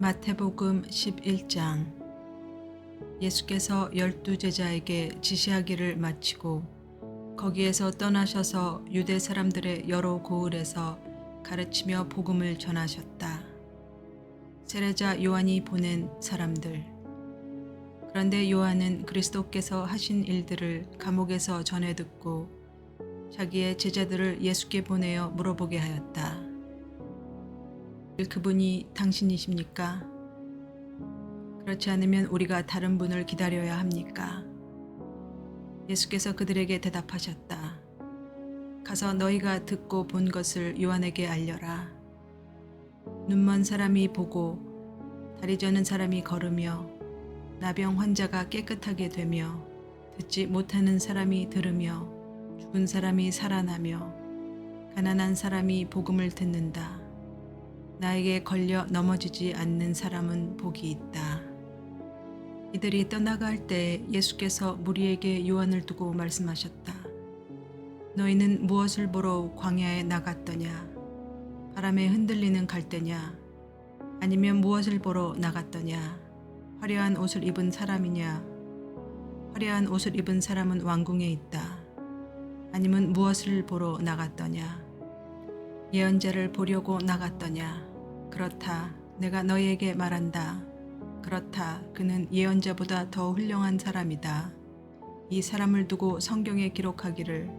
마태복음 11장 예수께서 열두 제자에게 지시하기를 마치고 거기에서 떠나셔서 유대 사람들의 여러 고을에서 가르치며 복음을 전하셨다. 세례자 요한이 보낸 사람들 그런데 요한은 그리스도께서 하신 일들을 감옥에서 전해 듣고 자기의 제자들을 예수께 보내어 물어보게 하였다. 그분이 당신이십니까? 그렇지 않으면 우리가 다른 분을 기다려야 합니까? 예수께서 그들에게 대답하셨다. 가서 너희가 듣고 본 것을 요한에게 알려라. 눈먼 사람이 보고 다리 저는 사람이 걸으며 나병 환자가 깨끗하게 되며 듣지 못하는 사람이 들으며 죽은 사람이 살아나며 가난한 사람이 복음을 듣는다. 나에게 걸려 넘어지지 않는 사람은 복이 있다. 이들이 떠나갈 때 예수께서 무리에게 요한을 두고 말씀하셨다. 너희는 무엇을 보러 광야에 나갔더냐? 바람에 흔들리는 갈대냐? 아니면 무엇을 보러 나갔더냐? 화려한 옷을 입은 사람이냐? 화려한 옷을 입은 사람은 왕궁에 있다. 아니면 무엇을 보러 나갔더냐? 예언자를 보려고 나갔더냐? 그렇다. 내가 너희에게 말한다. 그렇다. 그는 예언자보다 더 훌륭한 사람이다. 이 사람을 두고 성경에 기록하기를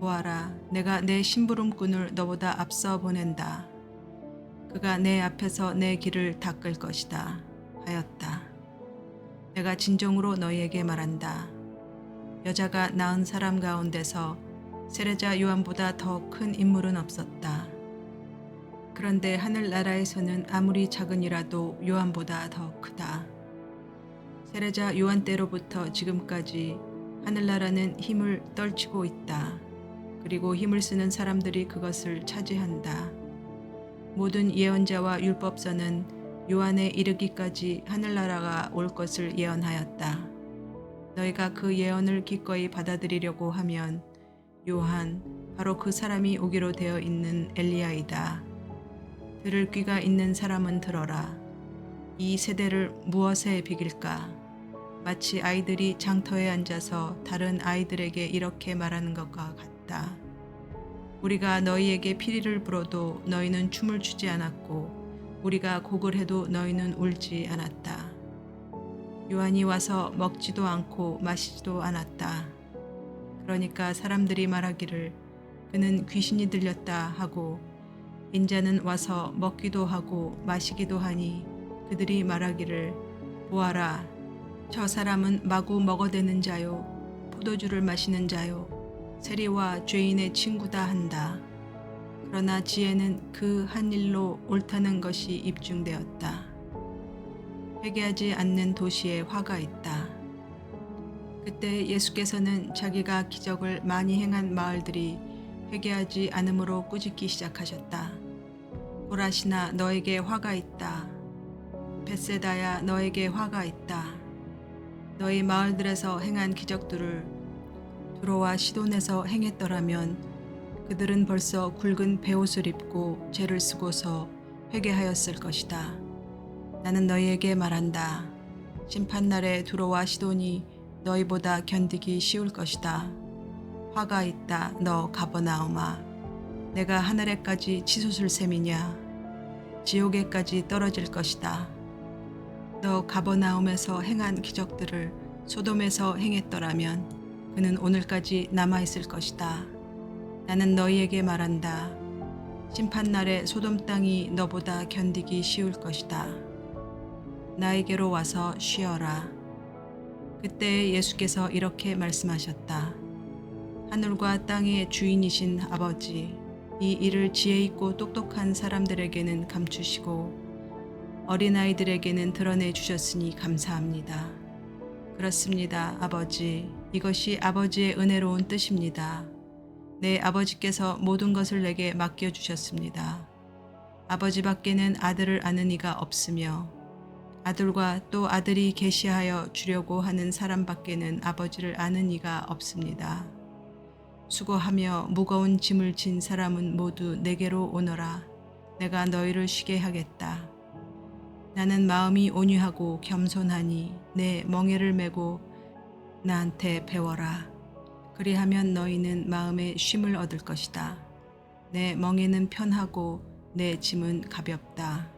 보아라. 내가 내 심부름꾼을 너보다 앞서 보낸다. 그가 내 앞에서 내 길을 닦을 것이다. 하였다. 내가 진정으로 너희에게 말한다. 여자가 낳은 사람 가운데서 세례자 요한보다 더 큰 인물은 없었다. 그런데 하늘나라에서는 아무리 작은이라도 요한보다 더 크다. 세례자 요한 때로부터 지금까지 하늘나라는 힘을 떨치고 있다. 그리고 힘을 쓰는 사람들이 그것을 차지한다. 모든 예언자와 율법서는 요한에 이르기까지 하늘나라가 올 것을 예언하였다. 너희가 그 예언을 기꺼이 받아들이려고 하면 요한 바로 그 사람이 오기로 되어 있는 엘리야이다. 들을 귀가 있는 사람은 들어라. 이 세대를 무엇에 비길까? 마치 아이들이 장터에 앉아서 다른 아이들에게 이렇게 말하는 것과 같다. 우리가 너희에게 피리를 불어도 너희는 춤을 추지 않았고 우리가 곡을 해도 너희는 울지 않았다. 요한이 와서 먹지도 않고 마시지도 않았다. 그러니까 사람들이 말하기를 그는 귀신이 들렸다 하고 인자는 와서 먹기도 하고 마시기도 하니 그들이 말하기를 보아라 저 사람은 마구 먹어대는 자요 포도주를 마시는 자요 세리와 죄인의 친구다 한다. 그러나 지혜는 그 한 일로 옳다는 것이 입증되었다. 회개하지 않는 도시에 화가 있다. 그때 예수께서는 자기가 기적을 많이 행한 마을들이 회개하지 않으므로 꾸짖기 시작하셨다. 고라시나 너에게 화가 있다. 베세다야 너에게 화가 있다. 너희 마을들에서 행한 기적들을 두로와 시돈에서 행했더라면 그들은 벌써 굵은 베옷을 입고 죄를 쓰고서 회개하였을 것이다. 나는 너희에게 말한다. 심판날에 두로와 시돈이 너희보다 견디기 쉬울 것이다. 화가 있다. 너 가버나움아. 내가 하늘에까지 치솟을 셈이냐. 지옥에까지 떨어질 것이다. 너 가버나움에서 행한 기적들을 소돔에서 행했더라면 그는 오늘까지 남아 있을 것이다. 나는 너희에게 말한다. 심판날에 소돔 땅이 너보다 견디기 쉬울 것이다. 나에게로 와서 쉬어라. 그때 예수께서 이렇게 말씀하셨다. 하늘과 땅의 주인이신 아버지, 이 일을 지혜 있고 똑똑한 사람들에게는 감추시고 어린아이들에게는 드러내 주셨으니 감사합니다. 그렇습니다, 아버지. 이것이 아버지의 은혜로운 뜻입니다. 내 아버지께서 모든 것을 내게 맡겨 주셨습니다. 아버지 밖에는 아들을 아는 이가 없으며 아들과 또 아들이 계시하여 주려고 하는 사람 밖에는 아버지를 아는 이가 없습니다. 수고하며 무거운 짐을 진 사람은 모두 내게로 오너라. 내가 너희를 쉬게 하겠다. 나는 마음이 온유하고 겸손하니 내 멍에를 메고 나한테 배워라. 그리하면 너희는 마음의 쉼을 얻을 것이다. 내 멍에는 편하고 내 짐은 가볍다.